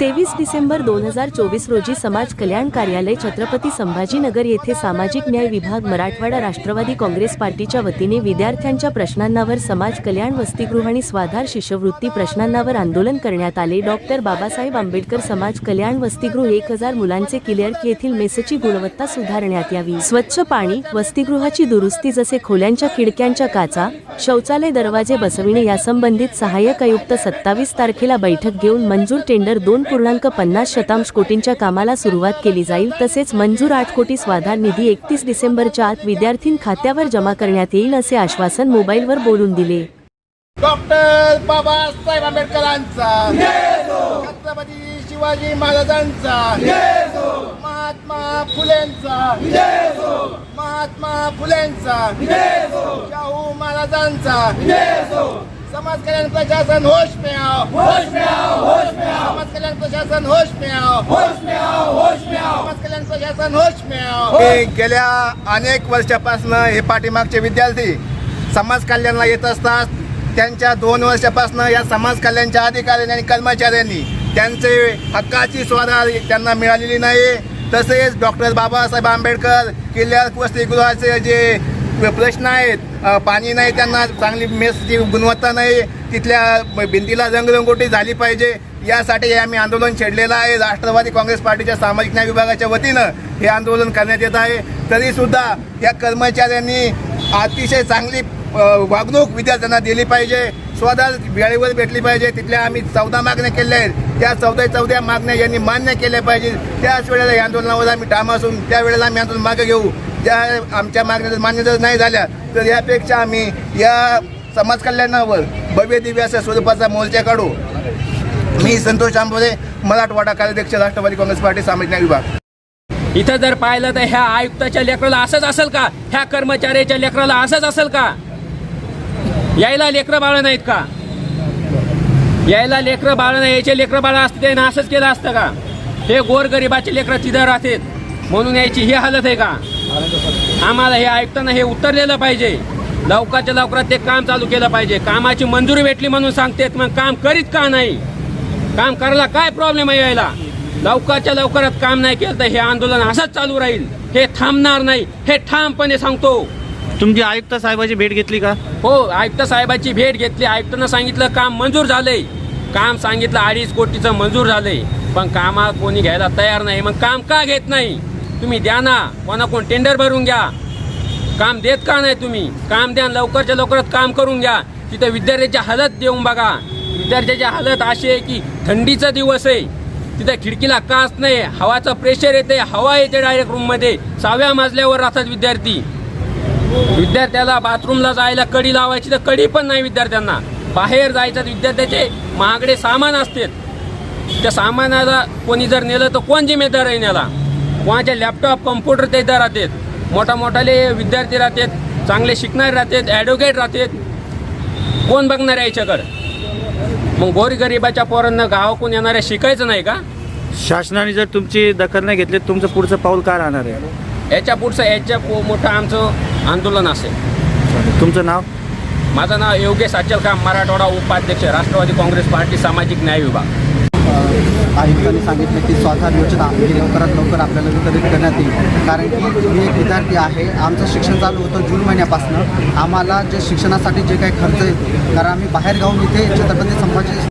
तेवीस डिसेंबर दोन हजार चोवीस रोजी समाज कल्याण कार्यालय छत्रपती संभाजीनगर येथे सामाजिक न्याय विभाग मराठवाडा राष्ट्रवादी काँग्रेस पार्टीच्या वतीने विद्यार्थ्यांच्या प्रश्नांवर समाज कल्याण वसतिगृह आणि स्वाधार शिष्यवृत्ती प्रश्नांवर आंदोलन करण्यात आले. डॉक्टर बाबासाहेब आंबेडकर समाज कल्याण वसतिगृह एक हजार मुलांचे क्लिअर्क येथील मेसची गुणवत्ता सुधारण्यात यावी. स्वच्छ पाणी वसतिगृहाची दुरुस्ती जसे खोल्यांच्या खिडक्यांच्या काचा शौचालय दरवाजे बसविणे यासंबंधित सहाय्यक आयुक्त सत्तावीस तारखेला बैठक घेऊन मंजूर टेंडर दोन पूर्णांक पन्नास शतांश कोटींच्या कामाला सुरुवात केली जाईल तसेच मंजूर आठ कोटी स्वाधार निधी एकतीस डिसेंबरच्या आत विद्यार्थी खात्यावर जमा करण्यात येईल असे आश्वासन मोबाईलवर बोलून दिले. डॉक्टर बाबासाहेब आंबेडकरांचा. छत्रपती शिवाजी महाराजांचा. महात्मा फुलेंचा. महात्मा फुलेंचा. शाहू महाराजांचा. समाज कल्याण प्रशासन होश में आओ होश में आओ होश में आओ समाज कल्याण प्रशासन होश में आओ होश में आओ होश में आओ समाज कल्याण प्रशासन होश में आओ गेल्या अनेक वर्षापासून हे पाठीमागचे विद्यार्थी समाज कल्याणला येत असतात. त्यांच्या दोन वर्षापासून या समाज कल्याणच्या अधिकाऱ्यांनी आणि कर्मचाऱ्यांनी त्यांचे हक्काची स्वाधार त्यांना मिळालेली नाही. तसेच डॉक्टर बाबासाहेब आंबेडकर किल्ल्या वसतिगृहाचे जे प्रश्न आहेत पाणी नाही त्यांना चांगली मेसची गुणवत्ता नाही तिथल्या भिंतीला रंगरंगोटी झाली पाहिजे. यासाठी आम्ही आंदोलन छेडलेलं आहे. राष्ट्रवादी काँग्रेस पार्टीच्या सामाजिक न्याय विभागाच्या वतीनं हे आंदोलन करण्यात येत आहे. तरीसुद्धा या कर्मचाऱ्यांनी अतिशय चांगली वागणूक विद्यार्थ्यांना दिली पाहिजे. स्वतः वेळेवर भेटली पाहिजे. तिथल्या आम्ही चौदा मागण्या केल्या आहेत. त्या चौदा चौदा मागण्या यांनी मान्य केल्या पाहिजे त्याच वेळेला या आंदोलनावर आम्ही ठाम असून त्यावेळेला आम्ही आंदोलन मागे घेऊ. ज्या आमच्या मागण्या जर मान्य जर नाही झाल्या तर यापेक्षा आम्ही या समाज कल्याणावर भव्य दिव्य अशा स्वरूपाचा मोर्चा काढू. मी संतोष आंबोदे मराठवाडा कार्याध्यक्ष राष्ट्रवादी काँग्रेस पार्टी सामाजिक न्याय विभाग. इथं जर पाहिलं तर ह्या आयुक्ताच्या लेकराला असंच असेल का? ह्या कर्मचाऱ्याच्या लेकराला असंच असेल का? यायला लेकरं बाळ नाहीत का? यायला लेकरं बाळ नाही याचे लेकरं बाळ असते त्यानं असंच केलं असतं का? हे गोरगरिबाचे लेकरं तिथं राहतात म्हणून यायची ही हालत आहे का? आम्हाला हे आयुक्तांना हे उत्तर दिलं पाहिजे. लवकरच्या लवकरात ते काम चालू केलं पाहिजे. कामाची मंजुरी भेटली म्हणून सांगतेत मग काम करीत का नाही? काम करायला काय प्रॉब्लेम आहे यायला? लवकरच्या लवकरात काम नाही केलं तर हे आंदोलन असंच चालू राहील. हे थांबणार नाही. हे ठामपणे सांगतो. तुमची आयुक्त साहेबाची भेट घेतली का? हो आयुक्त साहेबाची भेट घेतली. आयुक्तांना सांगितलं काम मंजूर झालंय. काम सांगितलं अडीच कोटीचं मंजूर झालंय. पण कामा कोणी घ्यायला तयार नाही. मग काम का घेत नाही? तुम्ही द्या ना. कोणा कोण टेंडर भरून घ्या. काम देत का नाही तुम्ही? काम द्या लवकरच्या लवकरात काम करून घ्या. तिथं विद्यार्थ्याची हालत देऊन बघा. विद्यार्थ्याची हालत अशी आहे की थंडीचा दिवस आहे. तिथं खिडकीला काच नाही हवाचा प्रेशर येते हवा येते डायरेक्ट रूममध्ये सहाव्या माजल्यावर राहतात विद्यार्थी. विद्यार्थ्याला बाथरूमला जायला कडी लावायची तर कडी पण नाही विद्यार्थ्यांना. बाहेर जायचं विद्यार्थ्याचे महागडे सामान असतात. त्या सामानाला कोणी जर नेलं तर कोण जिम्मेदार आहे नेला कोणाचे लॅपटॉप कम्प्युटर ते इथं राहतात. मोठा मोठाले विद्यार्थी राहतात चांगले शिकणारे राहतात ॲडव्होकेट राहतात. कोण बघणार आहे याच्याकडं? मग गोरगरिबाच्या पोरांना गावाकडून येणाऱ्या शिकायचं नाही का? शासनाने जर तुमची दखल नाही घेतली तर तुमचं पुढचं पाऊल काय राहणार आहे? याच्या पुढचं याच्या पो- मोठं आमचं आंदोलन असेल. तुमचं नाव? माझं नाव योगेश अचलकाम मराठवाडा उपाध्यक्ष राष्ट्रवादी काँग्रेस पार्टी सामाजिक न्याय विभाग. आयुक्तांनी सांगितले की स्वाधार योजना ही लवकरात लवकर आपल्याला वितरित करण्यात येईल. कारण की मी एक विद्यार्थी आहे आमचं शिक्षण चालू होतं जून महिन्यापासून. आम्हाला जे शिक्षणासाठी जे काही खर्च येतो कारण आम्ही बाहेर गाऊन इथे छत्रपती संभाजी